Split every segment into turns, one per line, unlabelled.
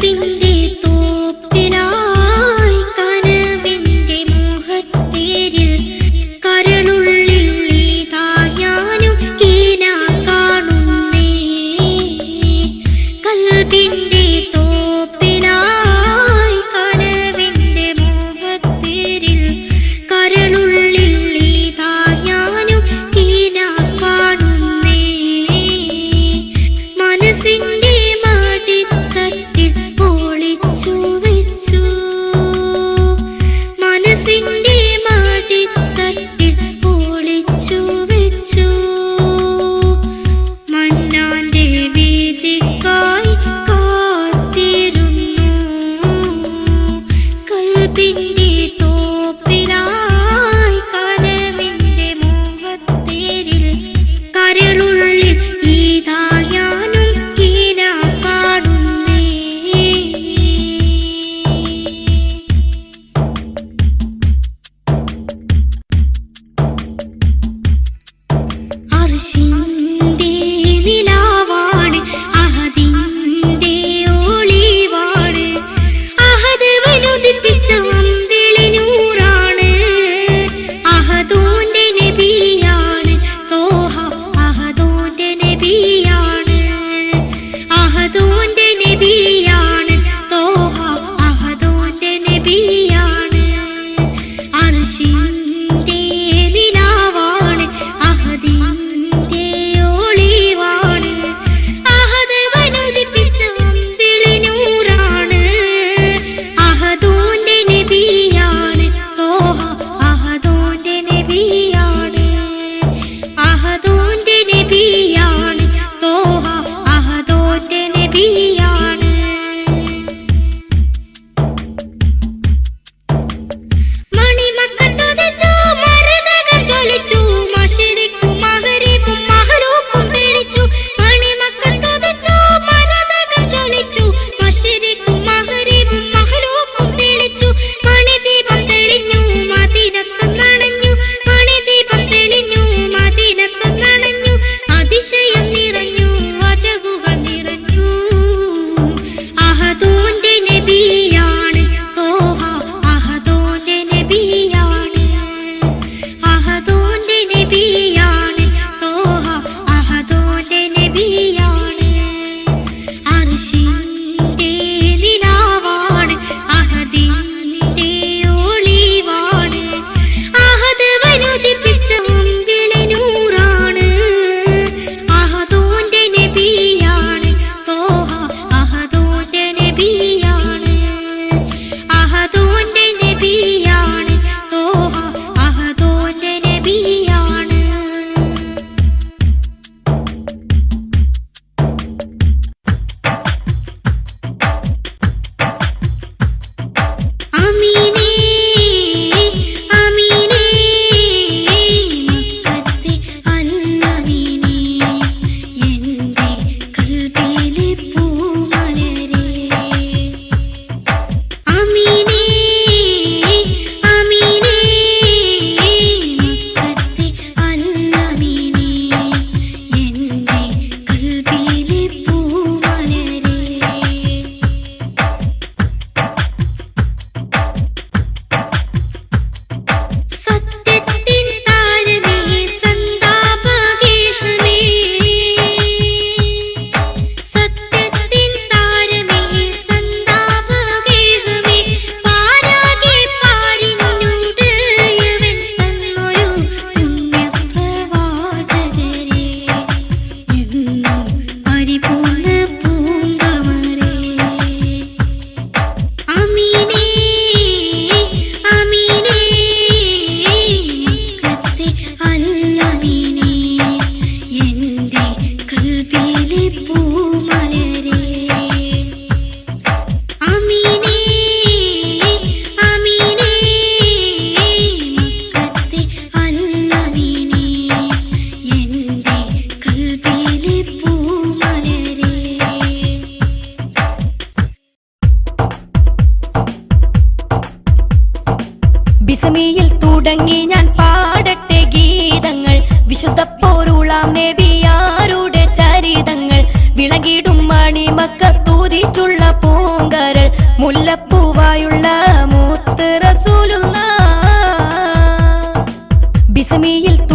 tin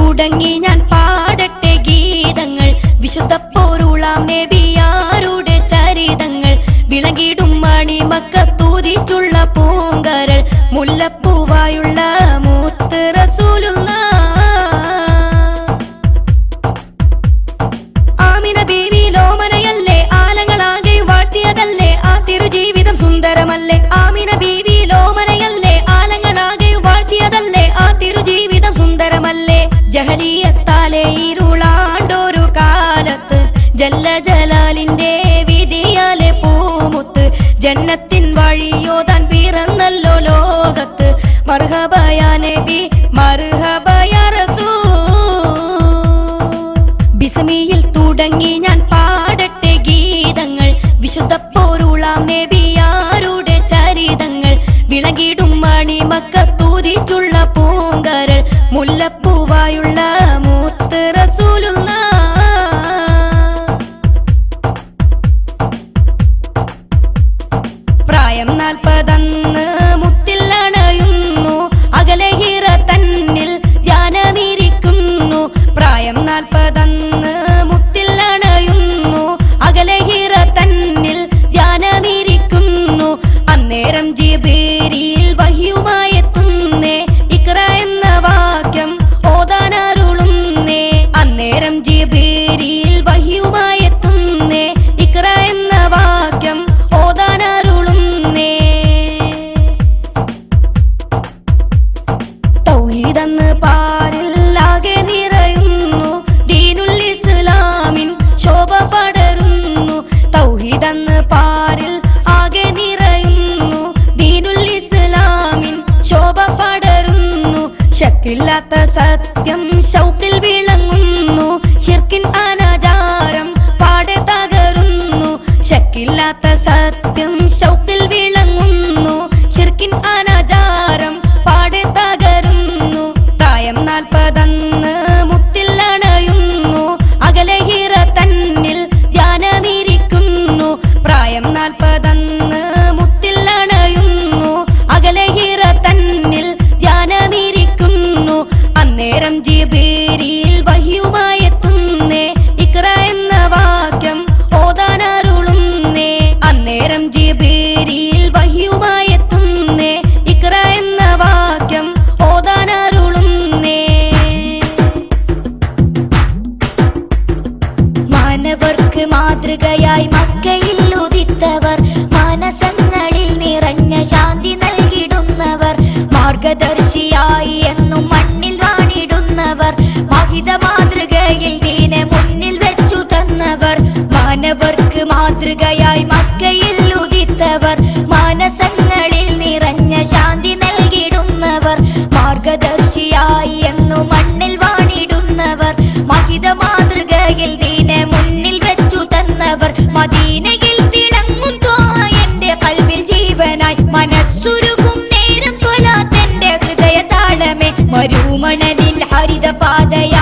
തുടങ്ങി ഞാൻ പാടട്ടെ ഗീതങ്ങൾ. വിശുദ്ധ പോരുളാം നബിയാരുടെ ചരിതങ്ങൾ. വിളകിടും മണിമക്ക തൂതിച്ചുള്ള പൂങ്കരൾ. മുല്ലപ്പൂവായുള്ള മൂത്ത് ആ തിരുജീവിതം സുന്ദരമല്ലേ? ആമിന ബീവി നബിയോ താൻ പിറന്നല്ലോ ലോകത്ത്. മർഹബയാ നബി മർഹ ഷായി എന്നു മണ്ണിൽ വാണിടുന്നവർ മഹിത മാതൃകയിൽ ദീനെ മുന്നിൽ വെച്ചു തന്നവർ മാനവർക്ക് മാതൃകയായി മക്കയിൽ ഉദിത്തവർ മാനസങ്ങളിൽ നിറഞ്ഞ ശാന്തി നൽകിടുന്നവർ മാർഗദർശിയായി എന്നു മണ്ണിൽ വാണിടുന്നവർ മഹിത മാതൃകയിൽ ദീന மனதில் ஹரித பாதைய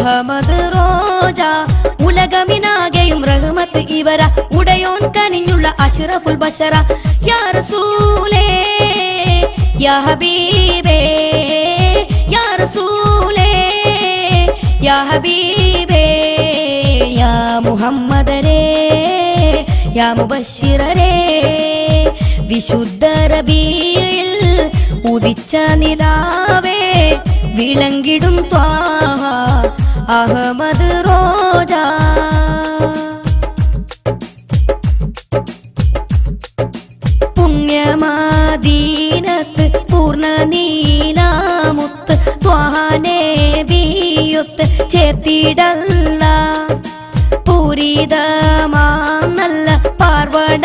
അഹമ്മദ് റോജ. ഉലകമിനാകെയും റഹ്മത്ത് ഇവര. ഉടയോൻ കനിഞ്ഞുള്ള അഷ്റഫുൽ ബഷറ. യാ റസൂലേ യാ ഹബീബേ യാ റസൂലേ യാ ഹബീബേ യാ മുഹമ്മദരേ യാ മുബശ്ശിറരേ. വിശുദ്ധ റബീൽ ഉദിച്ച നിലാവേ വിളങ്ങിടും ത്വാഹ. അഹമ്മദ് റോജ. പുണ്യമാദീനത്ത് പൂർണ നീലാമുത്ത് ത്വാനെ ബിയുത്ത് ചേർത്തിടല്ല. പൂരിതമാം നല്ല പാർവട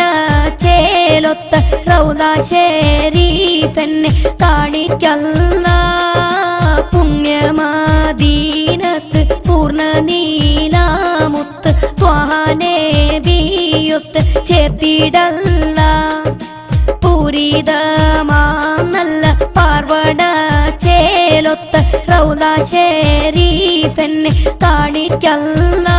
ചേലൊത്ത റൗദ ഷെരീഫെന്നെ കാണിക്കല്ല. പുണ്യമാദീനത്ത് ബിയൊത്ത് ചേർത്തിടല്ല പൂരിതമാ നല്ല പാർവട ചേലൊത്ത റൗദ തന്നെ കാണിക്കല്ല.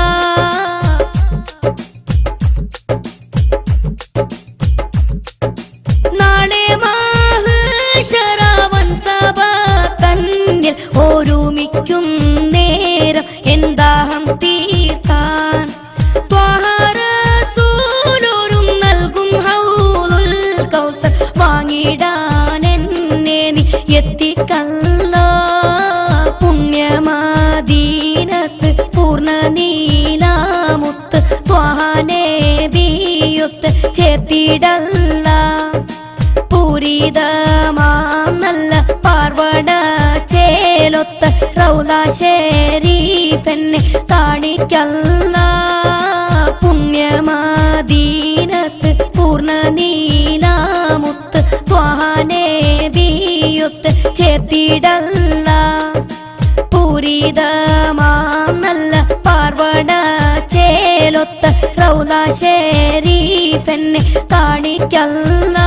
ചേർത്തിടല്ല പൂരിതമാം കാണിക്കല്ല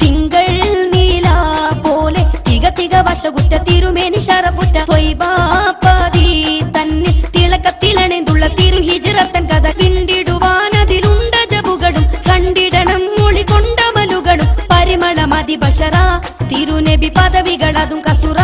തിങ്കൾ നീല പോലെ തിക തിക വശകുറ്റ തിരുമേനി ശരഫുറ്റ സ്വൈബാപതി തന്നെ തിളക്കത്തിലണേന്തുള്ള തിരു ഹിജിറത്തൻ കഥ കിണ്ടിടുവാനതിലുണ്ട ജബുകളും കണ്ടിടണം മൊഴി കൊണ്ടമലുകളും പരിമളമതി ബഷറ തിരുനബി പദവികളതും കസുറ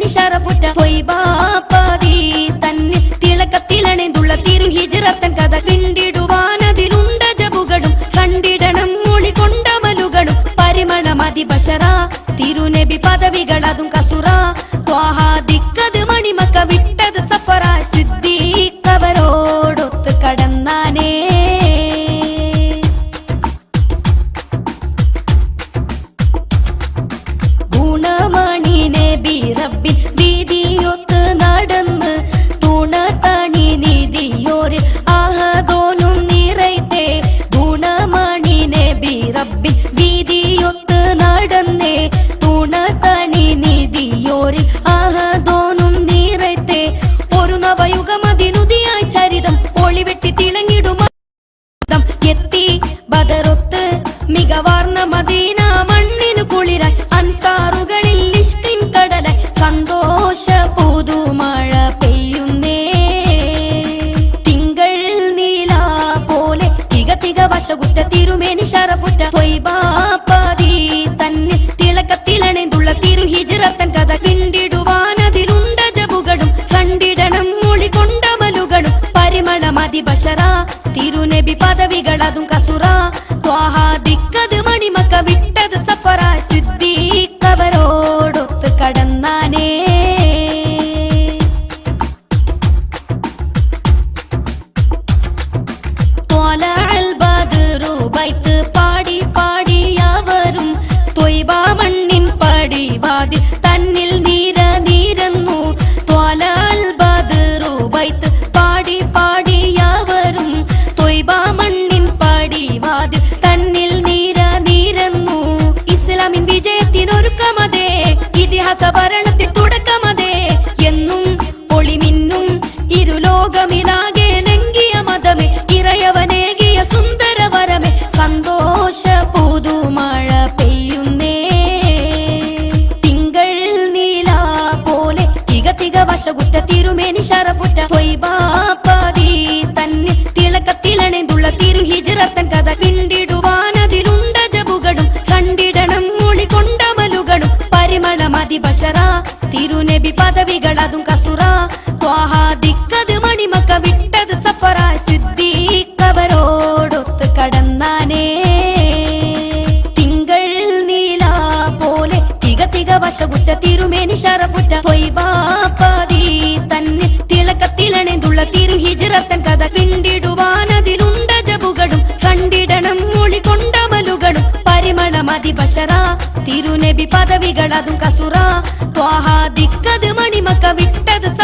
ശരഫുറ്റ സ്വൈബാപതി തന്നെ. തിളക്കത്തിലണേന്തുള്ള തിരു ഹിജിറത്തൻ കഥ കിണ്ടിടുവാനതിലുണ്ട ജബുകളും. കണ്ടിടണം മൊഴി കൊണ്ടമലുകളും. പരിമളമതി ബഷറ തിരുനബി പദവികളതും കസുറ. ത്വാഹ ദിക്കത് മണിമക്ക വിട്ടത് സഫറ മദീന മണ്ണിനു കുളിരായി അൻസാറുകളിൽ ഇഷ്കിൻ കടലായി സന്തോഷ പുതുമഴ പെയ്യുന്നേ. തിങ്കൾ നീല പോലെ തിക തിക വശകുറ്റ തിരുമേനി ശരഫുറ്റ സ്വൈബാപതി തന്നെ തിളക്കത്തിലണേന്തുള്ള തിരു ഹിജിറത്തൻ കഥ കിണ്ടിടുവാനതിലുണ്ട ജബുകളും കണ്ടിടണം മൊഴി കൊണ്ടമലുകളും പരിമളമതി ബഷറ തിരുനബി പദവികളതും കസുറ. ത്വാഹ ദിക്കത് മണിമക്ക ಅಧಿ ಬಶರ ತಿರುನೆ ಬಿ ಪದವಿಗಳ ದುಂಕಸುರ ತ್ವಾಹ ದಿಕ್ಕದ ಮಣಿಮಕ ವಿಟ್ಟದ ಸ